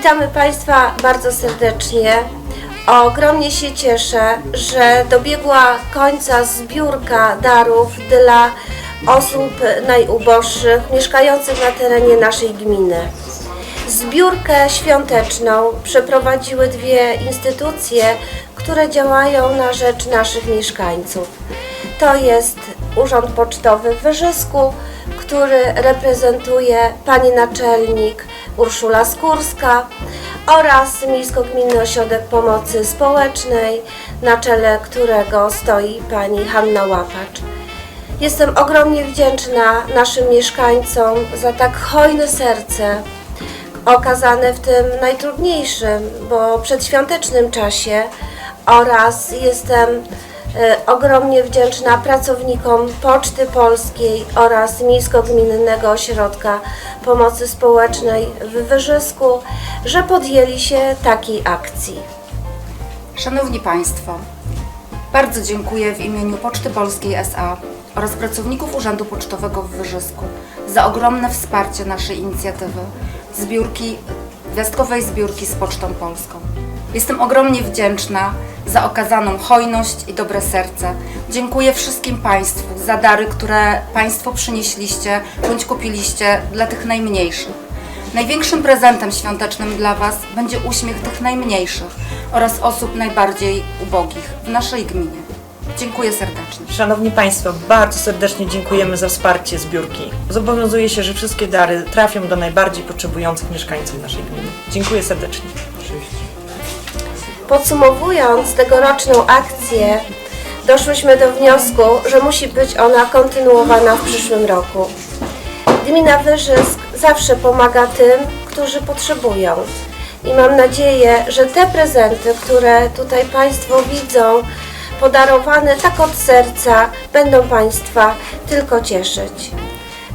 Witamy Państwa bardzo serdecznie. Ogromnie się cieszę, że dobiegła końca zbiórka darów dla osób najuboższych mieszkających na terenie naszej gminy. Zbiórkę świąteczną przeprowadziły dwie instytucje, które działają na rzecz naszych mieszkańców. To jest Urząd Pocztowy w Wyżysku, który reprezentuje pani naczelnik Urszula Skórska oraz Miejsko-Gminny Ośrodek Pomocy Społecznej, na czele którego stoi pani Hanna Łapacz. Jestem ogromnie wdzięczna naszym mieszkańcom za tak hojne serce, okazane w tym najtrudniejszym, bo przedświątecznym czasie oraz jestem ogromnie wdzięczna pracownikom Poczty Polskiej oraz Miejsko-Gminnego Ośrodka Pomocy Społecznej w Wyżysku, że podjęli się takiej akcji. Szanowni Państwo, bardzo dziękuję w imieniu Poczty Polskiej SA oraz pracowników Urzędu Pocztowego w Wyżysku za ogromne wsparcie naszej inicjatywy zbiórki, gwiazdkowej zbiórki z Pocztą Polską. Jestem ogromnie wdzięczna za okazaną hojność i dobre serce. Dziękuję wszystkim Państwu za dary, które Państwo przynieśliście bądź kupiliście dla tych najmniejszych. Największym prezentem świątecznym dla Was będzie uśmiech tych najmniejszych oraz osób najbardziej ubogich w naszej gminie. Dziękuję serdecznie. Szanowni Państwo, bardzo serdecznie dziękujemy za wsparcie zbiórki. Zobowiązuję się, że wszystkie dary trafią do najbardziej potrzebujących mieszkańców naszej gminy. Dziękuję serdecznie. Podsumowując tegoroczną akcję, doszłyśmy do wniosku, że musi być ona kontynuowana w przyszłym roku. Gmina Wyżysk zawsze pomaga tym, którzy potrzebują. I mam nadzieję, że te prezenty, które tutaj Państwo widzą, podarowane tak od serca, będą Państwa tylko cieszyć.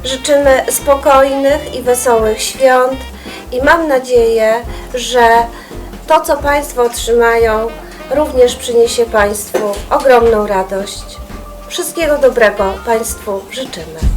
Życzymy spokojnych i wesołych świąt i mam nadzieję, że to, co Państwo otrzymają, również przyniesie Państwu ogromną radość. Wszystkiego dobrego Państwu życzymy.